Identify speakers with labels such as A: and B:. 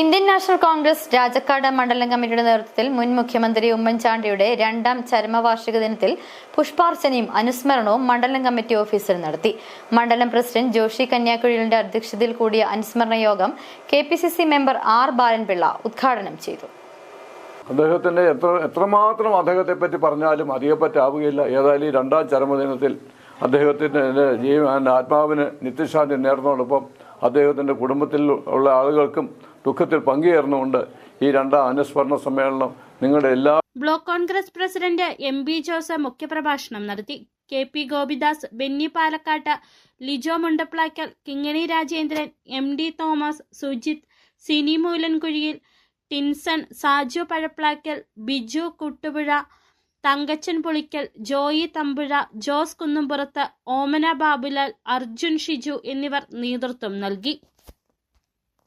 A: Indian national Congress Rajakkad മണ്ഡലം കമ്മിറ്റിയുടെ നേതൃത്വത്തിൽ മുൻ മുഖ്യമന്ത്രി ഉമ്മൻചാണ്ടിയുടെ രണ്ടാം ചരമവാർഷിക ദിനത്തിൽ പുഷ്പാർച്ചനയും അനുസ്മരണവും മണ്ഡലം കമ്മിറ്റി ഓഫീസിൽ നടത്തി. മണ്ഡലം പ്രസിഡന്റ് ജോഷി കന്യാകുഴിലിന്റെ അധ്യക്ഷതയിൽ കൂടിയ അനുസ്മരണ യോഗം കെ മെമ്പർ ആർ ബാലൻപിള്ള ഉദ്ഘാടനം ചെയ്തു.
B: അദ്ദേഹത്തിന്റെ എത്ര എത്രമാത്രം അദ്ദേഹത്തെ പറ്റി പറഞ്ഞാലും അധികപ്പറ്റാവുകയില്ല. ഏതായാലും രണ്ടാം ചരമദിനത്തിൽ അദ്ദേഹത്തിന്റെ ജീവൻ ആത്മാവിന് നിത്യശാന്തി നേർന്നതോടൊപ്പം അദ്ദേഹത്തിന്റെ കുടുംബത്തിൽ ഉള്ള ആളുകൾക്കും ദുഃഖത്തിൽ പങ്കുചേർന്നുകൊണ്ട് ഈ രണ്ടാം അനുസ്മരണ സമ്മേളനം നിങ്ങളുടെ എല്ലാ
C: block Congress president M B Joseph മുഖ്യപ്രഭാഷണം നടത്തി. K P Gopidas Benny Palakkat Lijo Mundaplackal Kingini Rajendran M D Thomas Sujith Sini Moolankuzhiyil Tinson Saju Pazhaplackal Biju Kuttupuzha Thankachan Pulickal Joy Thampuzha Jose Kunnumpurath Omana Babulal Arjun Shiju എന്നിവർ നേതൃത്വം നൽകി.